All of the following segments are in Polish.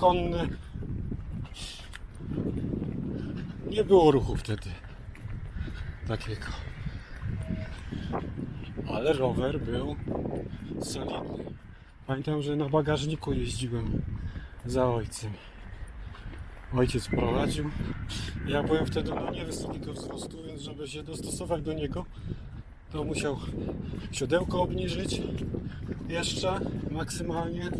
konny. Nie było ruchu wtedy takiego. Ale rower był solidny. Pamiętam, że na bagażniku jeździłem za ojcem. Ojciec prowadził. Ja byłem wtedy no, niewysokiego wzrostu, więc żeby się dostosować do niego, to musiał siodełko obniżyć jeszcze maksymalnie,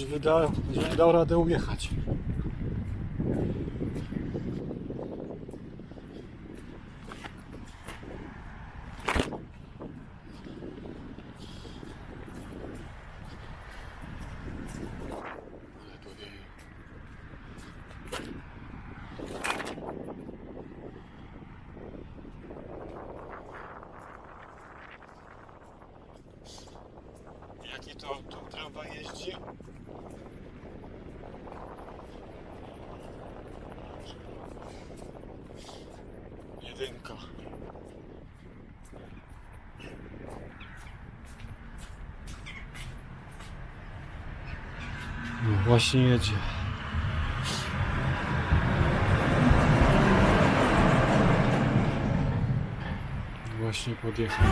żeby dał, żeby dał radę ujechać. Ale to wieje. To tramwaj jeździ? Jedynka. No właśnie jedzie. Właśnie podjechał.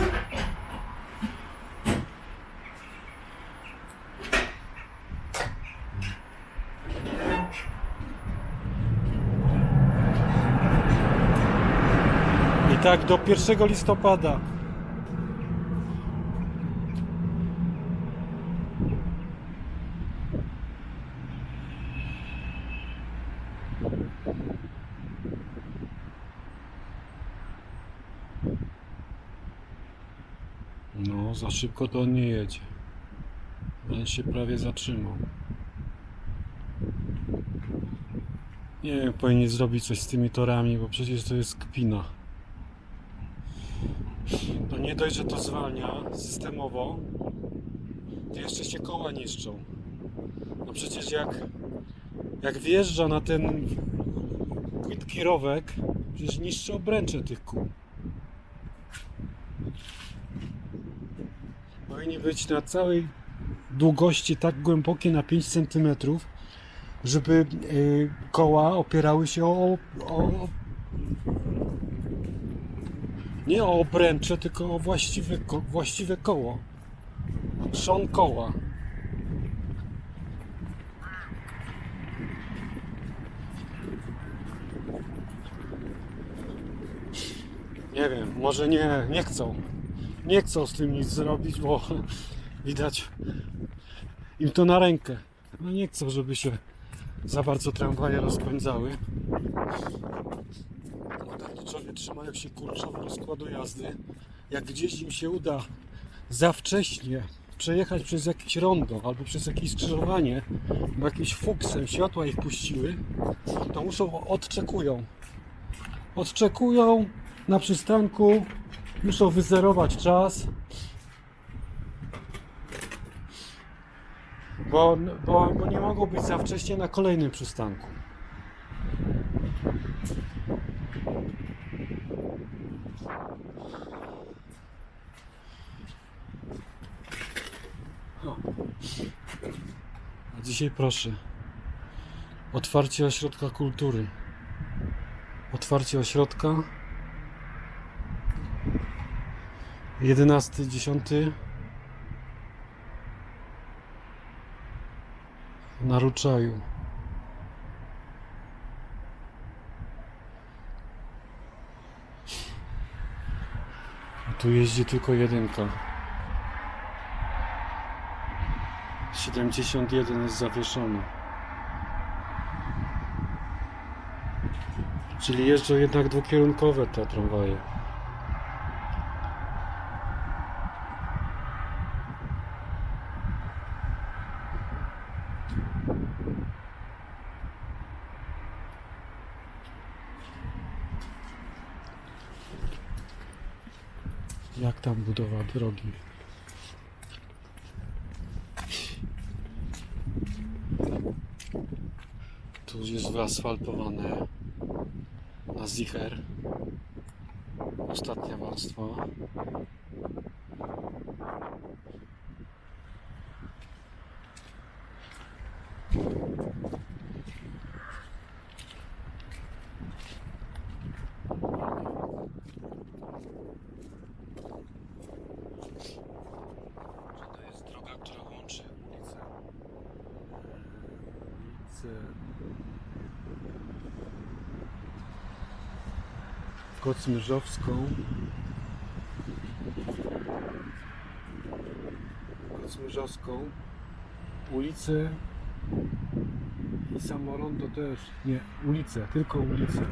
Tak do 1 listopada. No, za szybko to on nie jedzie. On się prawie zatrzymał. Nie wiem, powinien zrobić coś z tymi torami, bo przecież to jest kpina. To nie dość, że to zwalnia systemowo, to jeszcze się koła niszczą. No przecież jak, jak wjeżdża na ten płytki rowek, przecież niszczy obręcze tych kół. Powinni być na całej długości tak głębokie na 5 cm, żeby y, koła opierały się o, o nie o obręcze, tylko o właściwe, ko- właściwe koło. Trzon koła. Nie wiem, może nie, nie chcą. Nie chcą z tym nic zrobić, bo widać im to na rękę. No nie chcą, żeby się za bardzo tramwaje rozpędzały. Motorniczowie trzymają się kurczowo rozkładu jazdy. Jak gdzieś im się uda za wcześnie przejechać przez jakieś rondo albo przez jakieś skrzyżowanie, bo jakimś fuksem światła ich puściły, to muszą, odczekują. Odczekują na przystanku, muszą wyzerować czas, bo, bo, bo nie mogą być za wcześnie na kolejnym przystanku. A dzisiaj proszę. Otwarcie ośrodka kultury. Otwarcie ośrodka. 11, 10. Na Ruczaju. Tu jeździ tylko jedynka. 71 jest zawieszony. Czyli jeżdżą jednak dwukierunkowe te tramwaje. Jak tam budowa drogi? Tu jest wyasfaltowane na zicher. Ostatnia warstwa. To jest droga, która łączy ulicę. ulicę Kocmyrzowską. Kocmyrzowską. Ulicę i samorondo też. Nie, ulicę, tylko ulicę.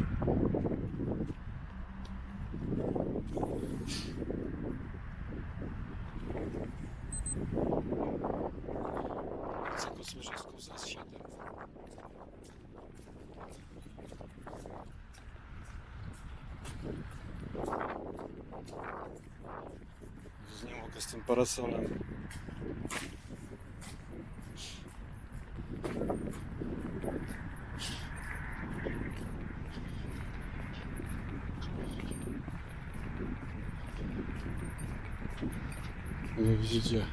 Ulicę Kocmyrzowską za 7. Jezus, Nie mogę z tym parasolem. Jak widzicie.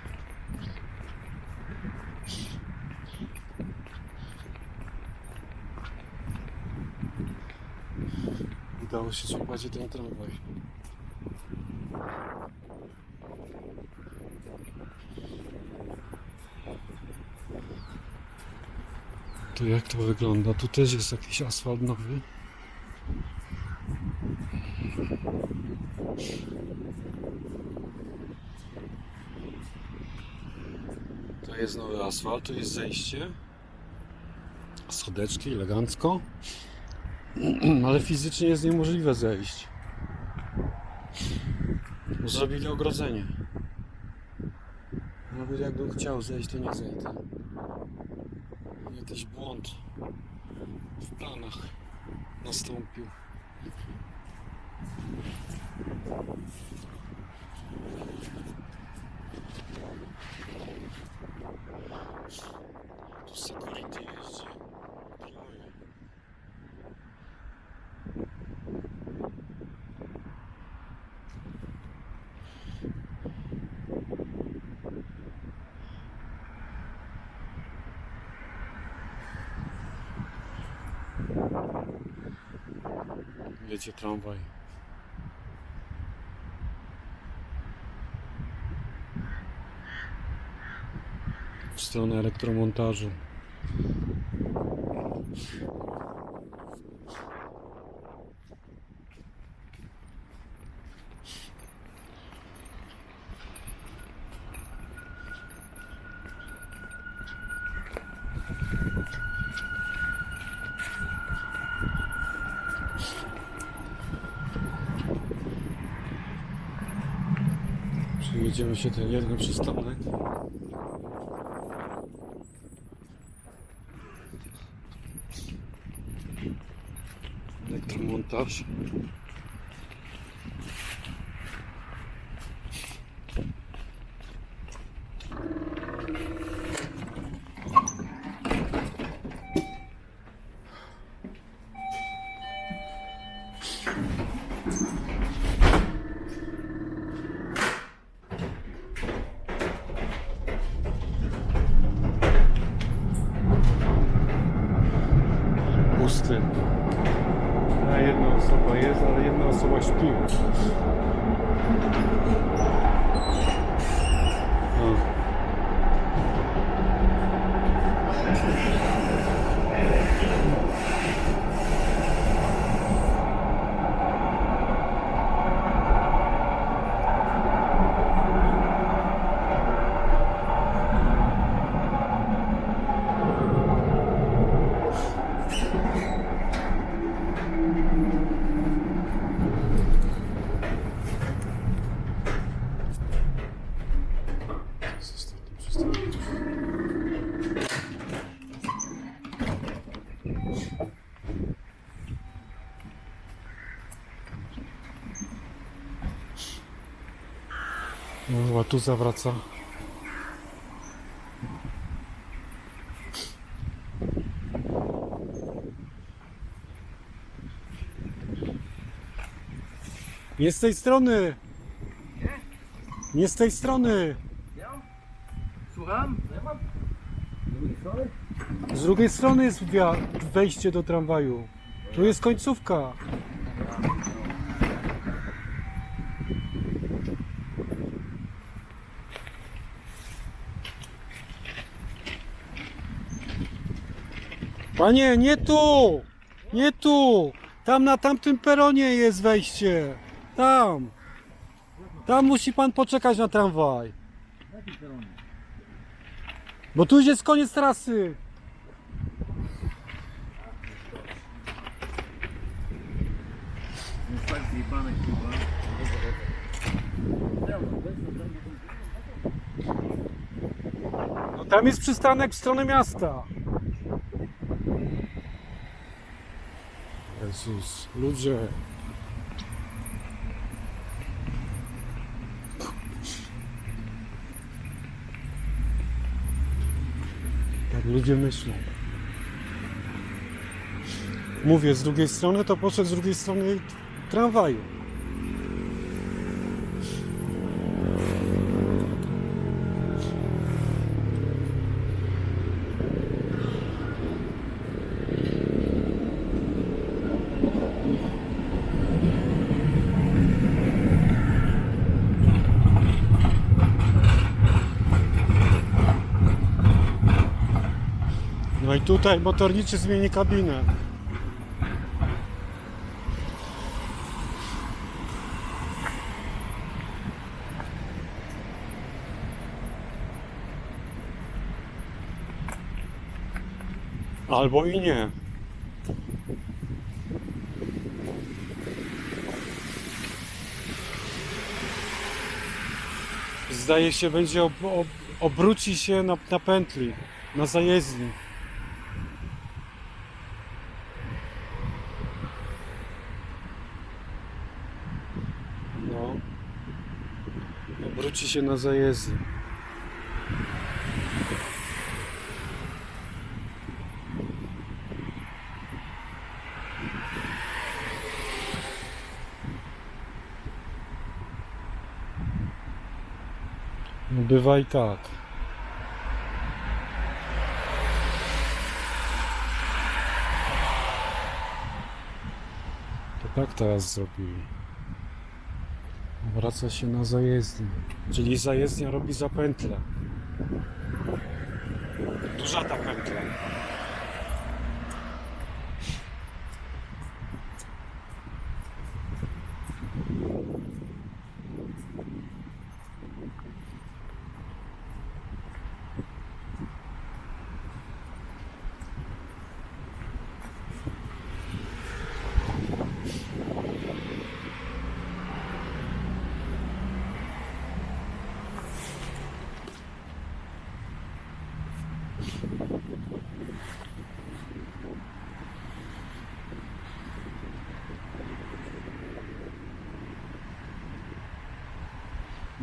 Udało się złapać ten Tu jak to wygląda? Tu też jest jakiś asfalt nowy. To jest nowy asfalt, tu jest zejście. Schodeczki, elegancko. Ale fizycznie jest niemożliwe zejść. Zrobili ogrodzenie. Nawet jakbym chciał zejść, to nie zejdę. Jakiś błąd w planach nastąpił. Tu security jeździ. Pilnuje. Jedzie tramwaj. W stronę elektromontażu. Przejedziemy się ten jeden przystanek. Elektromontaż. Pusty. A jedna osoba jest, ale jedna osoba śpi. Tu zawraca. Nie z tej strony! Nie z tej strony! Słucham? Z drugiej strony? Z drugiej strony jest wia- wejście do tramwaju. Tu jest końcówka. Panie, nie tu! Nie tu! Tam na tamtym peronie jest wejście. Tam. Tam musi pan poczekać na tramwaj. Bo tu już jest koniec trasy. No tam jest przystanek w stronę miasta. Jezus, ludzie. Tak ludzie myślą. Mówię, z drugiej strony to poszedł z drugiej strony tramwaju. Tutaj motorniczy zmieni kabinę. Albo i nie. Zdaje się, będzie ob, ob, obróci się na, na pętli, na zajezdni. No. Obróci się na zajezdni. No bywa i tak. To tak teraz zrobili. Wraca się na zajezdnię. Czyli zajezdnia robi zapętlę. Duża ta pętla.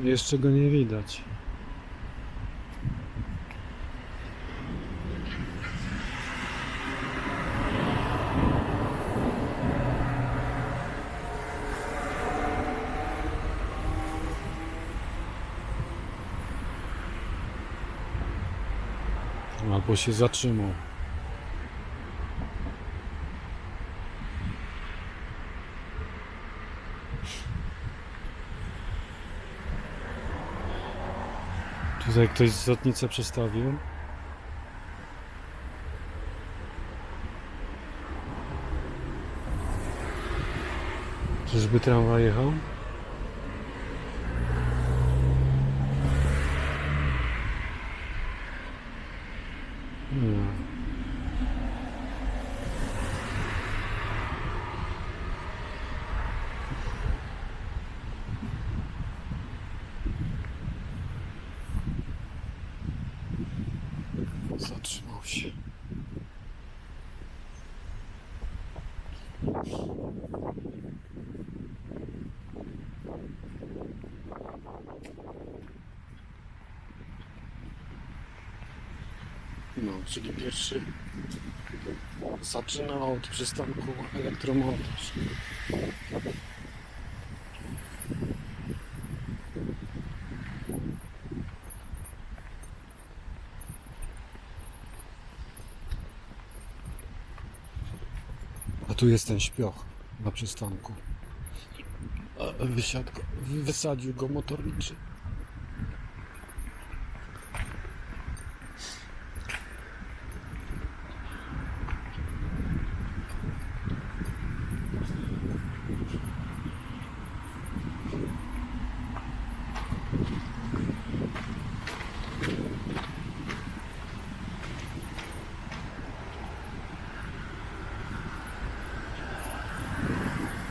Jeszcze go nie widać. Albo się zatrzymał. Tutaj ktoś zwrotnicę przestawił. Czyżby tramwaj jechał? No, czyli pierwszy zaczyna od przystanku elektromontaż. A tu jest ten śpioch na przystanku. Wysiadł wysadził go motorniczy.